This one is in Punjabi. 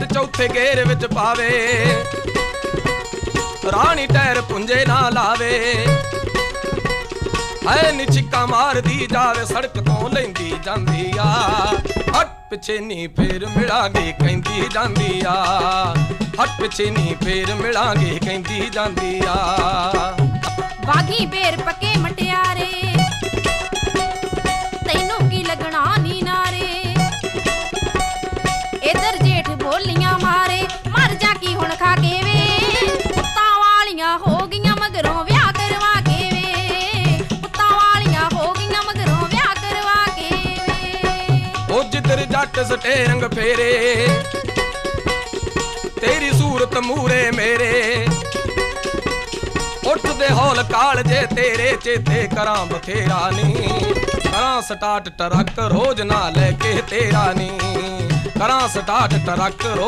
ਜੱਟ ਚੌਥੇ ਗੇਰ ਵਿੱਚ ਪਾਵੇ। ਰਾਣੀ ਟਾਇਰ ਪੁੰਜੇ ਨਾ ਲਾਵੇ। ਐ ਨੀ ਚਿੱਕਾ ਮਾਰਦੀ ਜਾਵੇ, ਸੜਕ ਤੋਂ ਲੈਂਦੀ ਜਾਂਦੀ ਆ। ਹੱਟ ਪਿੱਛੇ ਨੀ ਫੇਰ ਮਿਲਾਂਗੇ, ਕਹਿੰਦੀ ਜਾਂਦੀ ਆ। ਹੱਟ ਪਿੱਛੇ ਨੀ ਫੇਰ ਮਿਲਾਂਗੇ, ਕਹਿੰਦੀ ਜਾਂਦੀ ਆ। ਬਾਗੀ ਬੇਰ ਵੇ ਉਹ ਜਿੱਧਰ ਜੱਟ ਸਟੇਰੰਗ ਫੇਰੇ, ਤੇਰੀ ਸੂਰਤ ਮੂਰੇ ਮੇਰੇ। ਉੱਠਦੇ ਹੌਲ ਕਾਲ ਜੇ ਤੇਰੇ ਚੇਤੇ ਕਰਾਂ ਬਥੇਰਾ ਨੀ। ਕਰਾਂ ਸਟਾਰਟ ਟਰੱਕ, ਰੋਜ਼ ਨਾ ਲੈ ਕੇ ਤੇਰਾ ਨੀ। ਕਰਾਂ ਸਟਾਰਟ ਟਰੱਕ, ਰੋਜ਼